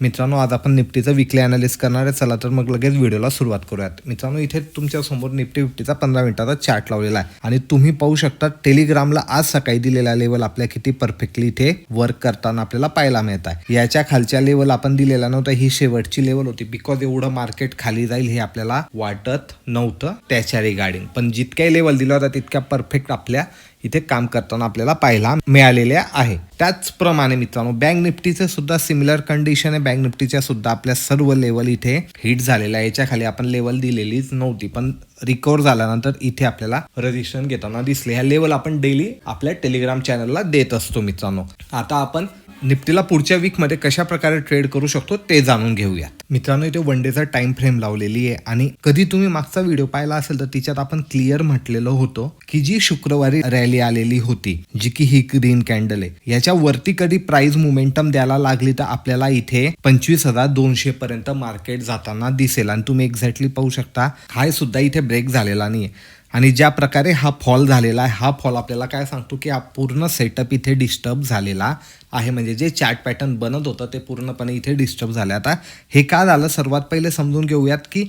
मित्रांनो आज आपण निफ्टीचं विकली अनालिस करणार आहे. चला तर मग लगेच व्हिडिओला सुरुवात करूयात. मित्रांनो इथे तुमच्यासमोर निफ्टी फिफ्टीचा पंधरा मिनिटाचा चार्ट लावलेला आहे. आणि तुम्ही पाहू शकता टेलिग्रामला आज सकाळी दिलेला लेवल आपल्या किती परफेक्टली इथे वर्क करताना आपल्याला पाहायला मिळत आहे. याच्या खालच्या लेवल आपण दिलेला नव्हता ही शेवटची लेवल होती. बिकॉज एवढं मार्केट खाली जाईल हे आपल्याला वाटत नव्हतं त्याच्या रिगार्डिंग पण जितक्याही लेवल दिला होता तितक्या परफेक्ट आपल्या इथे काम करताना आपल्याला पाहायला मिळालेल्या आहे. त्याचप्रमाणे मित्रांनो बँक निफ्टीचे सुद्धा सिमिलर कंडिशन आहे. बँक निफ्टीच्या सुद्धा आपल्या सर्व लेवल इथे हिट झालेल्या आहे. याच्या खाली आपण लेवल दिलेलीच नव्हती पण रिकवर झाल्यानंतर इथे आपल्याला रजिस्ट्रेशन घेताना दिसले. ह्या लेवल आपण डेली आपल्या टेलिग्राम चॅनलला देत असतो मित्रांनो. आता आपण निफ्टीला पुढच्या वीकमध्ये कशा प्रकारे ट्रेड करू शकतो ते जाणून घेऊयात. मित्रांनो इथे वन डेचा टाइम फ्रेम लावलेली आहे आणि कधी तुम्ही मागचा व्हिडिओ पाहिला असेल तर तिच्यात आपण क्लिअर म्हटलेलं होतं की जी शुक्रवारी रॅली आलेली होती जी की ही ग्रीन कॅन्डल आहे याच्या वरती कधी प्राइस मुमेंटम द्यायला लागली तर आपल्याला इथे पंचवीस हजार दोनशे पर्यंत मार्केट जाताना दिसेल. आणि तुम्ही एक्झॅक्टली पाहू शकता हाय सुद्धा इथे ब्रेक झालेला नाहीये. आणि ज्या प्रकारे हा फॉल झालेला आहे हा फॉल आपल्याला काय सांगतो की हा पूर्ण सेटअप इथे डिस्टर्ब झालेला आहे. म्हणजे जे चॅट पॅटर्न बनत होतं ते पूर्णपणे इथे डिस्टर्ब झाले. आता हे का झालं? सर्वात पहिले समजून घेऊयात की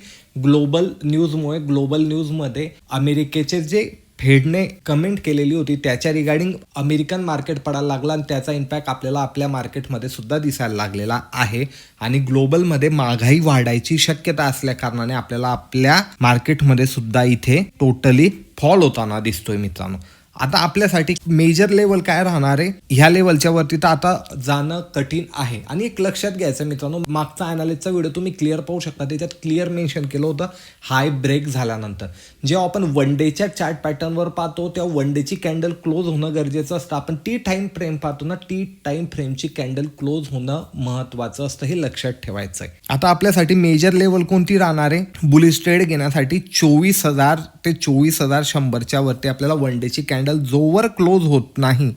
ग्लोबल न्यूजमुळे ग्लोबल न्यूजमध्ये अमेरिकेचे जे फेडने कमेंट केलेली होती. त्याच्या रिगार्डिंग अमेरिकन मार्केट पडायला लागला आणि त्याचा इम्पॅक्ट आपल्याला आपल्या मार्केटमध्ये सुद्धा दिसायला लागलेला आहे. आणि ग्लोबलमध्ये महागाई वाढायची शक्यता असल्या कारणाने आपल्याला आपल्या मार्केटमध्ये सुद्धा इथे टोटली फॉल होताना दिसतोय मित्रांनो. आता आपल्यासाठी मेजर लेवल काय राहणार आहे? ह्या लेवलच्या वरती तर आता जाणं कठीण आहे. आणि एक लक्षात घ्यायचं मित्रांनो मागचा अनालिसचा व्हिडिओ तुम्ही क्लिअर पाहू शकता. त्याच्यात क्लिअर मेन्शन केलं होतं हाय ब्रेक झाल्यानंतर. जेव्हा आपण वन डेच्या चार्ट पॅटर्नवर पाहतो तेव्हा वन डेची कॅन्डल क्लोज होणं गरजेचं असतं. आपण टी टाईम फ्रेम पाहतो ना टी टाईम फ्रेमची कॅन्डल क्लोज होणं महत्वाचं असतं हे लक्षात ठेवायचं आहे. आता आपल्यासाठी मेजर लेवल कोणती राहणार आहे? बुलिश ट्रेड घेण्यासाठी चोवीस हजार ते चोवीस हजार शंभरच्या वरती आपल्याला वन डेची कॅन्डल जोवर क्लोज होत नाही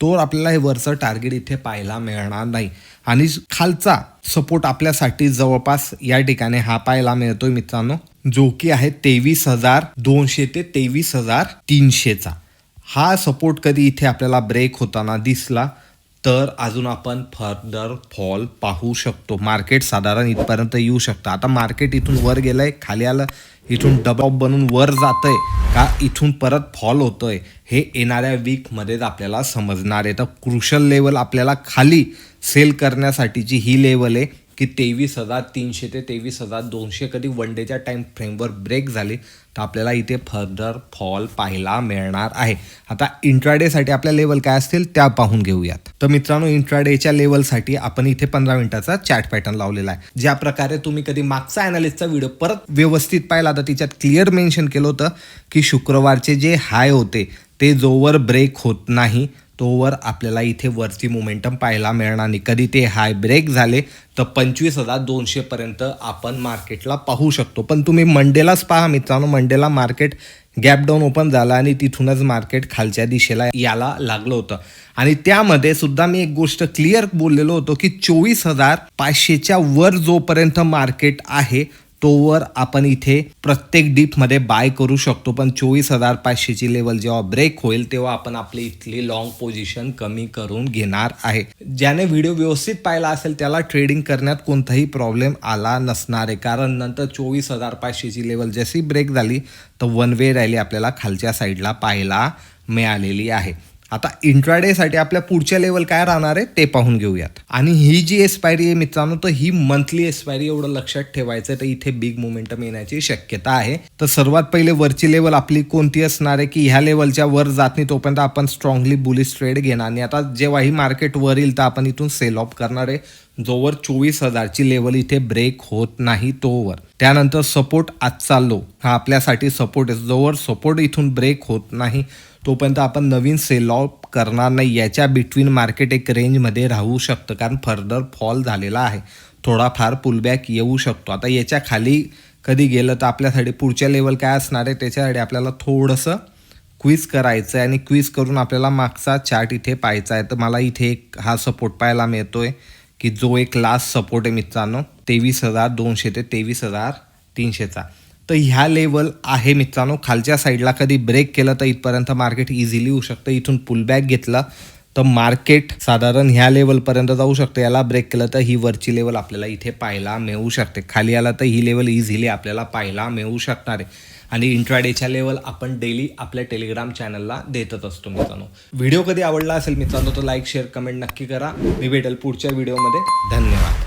तो आपल्याला हे वरचं टार्गेट इथे पाहायला मिळणार नाही. आणि खालचा सपोर्ट आपल्यासाठी जवळपास या ठिकाणी हा पाहायला मिळतोय मित्रांनो. जो की आहे तेवीस हजार दोनशे ते तेवीस हजार तीनशेचा. हा सपोर्ट कधी इथे आपल्याला ब्रेक होताना दिसला? तर अजून आपण फर्दर फॉल पाहू शकतो. मार्केट साधारण इथपर्यंत येऊ शकतं. आता मार्केट इथून वर गेलंय खाली आलं इथून डबॉप बनून वर जातंय का इथून परत फॉल होतोय हे येणाऱ्या वीकमध्येच आपल्याला समजणार आहे. तर क्रुशल लेवल आपल्याला खाली सेल करण्यासाठीची ही लेवल आहे. की तेवीस हजार तीनशे ते तेवीस हजार दोनशे कधी वन डेच्या टाईम फ्रेमवर ब्रेक झाली तर आपल्याला इथे फर्दर फॉल पाहायला मिळणार आहे. आता इंट्राडेसाठी आपल्या लेवल काय असतील त्या पाहून घेऊयात. तर मित्रांनो इंट्राडेच्या लेवलसाठी आपण इथे पंधरा मिनिटाचा चॅट पॅटर्न लावलेला आहे. ज्या प्रकारे तुम्ही कधी मागचा अनालिस्टचा व्हिडिओ परत व्यवस्थित पाहिला तर तिच्यात क्लिअर मेन्शन केलं होतं की शुक्रवारचे जे हाय होते ते जोवर ब्रेक होत नाही. तोवर आपल्याला इथे वरती मोमेंटम पाहायला मिळणार नाही. कधी ते हाय ब्रेक झाले तर पंचवीस हजार दोनशेपर्यंत आपण मार्केटला पाहू शकतो. पण तुम्ही मंडेलाच पहा मित्रांनो. मंडेला मार्केट गॅप डाऊन ओपन झाला आणि तिथूनच मार्केट खालच्या दिशेला याला लागलं होतं. आणि त्यामध्ये सुद्धा मी एक गोष्ट क्लिअर बोललेलो होतो की चोवीस हजार पाचशेच्या वर जोपर्यंत मार्केट आहे तोवर आपण इथे प्रत्येक डीपमध्ये बाय करू शकतो. पण चोवीस हजार पाचशेची लेवल जेव्हा ब्रेक होईल तेव्हा आपण आपली इथली लॉंग पोझिशन कमी करून घेणार आहे. ज्याने व्हिडिओ व्यवस्थित पाहिला असेल त्याला ट्रेडिंग करण्यात कोणताही प्रॉब्लेम आला नसणार आहे. कारण नंतर चोवीस हजार पाचशेची लेवल जशी ब्रेक झाली तर वन वे रॅली आपल्याला खालच्या साईडला पाहायला मिळालेली आहे. आता इंट्राडेसाठी आपल्या पुढच्या लेवल काय राहणार आहे ते पाहून घेऊयात. आणि ही जी एक्सपायरी आहे मित्रांनो तर ही मंथली एक्सपायरी एवढं लक्षात ठेवायचं तर इथे बिग मोमेंटम येण्याची शक्यता आहे. तर सर्वात पहिले वरची लेवल आपली कोणती असणार आहे की ह्या लेवलच्या वर जात नाही तोपर्यंत आपण स्ट्रॉंगली बुलिश ट्रेड घेणार आणि आता जेव्हा ही मार्केट वर येईल तर आपण इथून सेल ऑफ करणार आहे. जोवर चोवीस हजारची लेवल इथे ब्रेक होत नाही तोवर त्यानंतर सपोर्ट आजचा लो हा आपल्यासाठी सपोर्ट आहे. जोवर सपोर्ट इथून ब्रेक होत नाही तोपर्यंत आपण नवीन सेल ऑफ करणार नाही. याच्या बिटवीन मार्केट एक रेंजमध्ये राहू शकतं. कारण फर्दर फॉल झालेला आहे. थोडाफार पुलबॅक येऊ शकतो. आता याच्या खाली कधी गेलं तर आपल्यासाठी पुढच्या लेवल काय असणार आहे? त्याच्यासाठी आपल्याला थोडंसं क्विज करायचं आहे आणि क्विज करून आपल्याला मागचा चार्ट इथे पाहायचा आहे. तर मला इथे एक हा सपोर्ट पाहायला मिळतो आहे की जो एक लास्ट सपोर्ट आहे मित्रांनो तेवीस हजार दोनशे ते तेवीस हजार तीनशेचा. तर ह्या लेवल आहे मित्रांनो. खालच्या साईडला कधी ब्रेक केलं तर इथपर्यंत मार्केट इझिली होऊ शकतं. इथून पुलबॅक घेतला तर मार्केट साधारण ह्या लेवलपर्यंत जाऊ शकतं. याला ब्रेक केलं तर ही वरची लेवल आपल्याला इथे पाहायला मिळू शकते. खाली आला तर ही लेवल इझिली आपल्याला पाहायला मिळू शकणार आहे. आणि इंट्राडेच्या लेवल आपण डेली आपल्या टेलिग्राम चॅनलला देतच असतो मित्रांनो. व्हिडिओ कधी आवडला असेल मित्रांनो तर लाईक शेअर कमेंट नक्की करा. मी भेटेल पुढच्या व्हिडिओमध्ये धन्यवाद.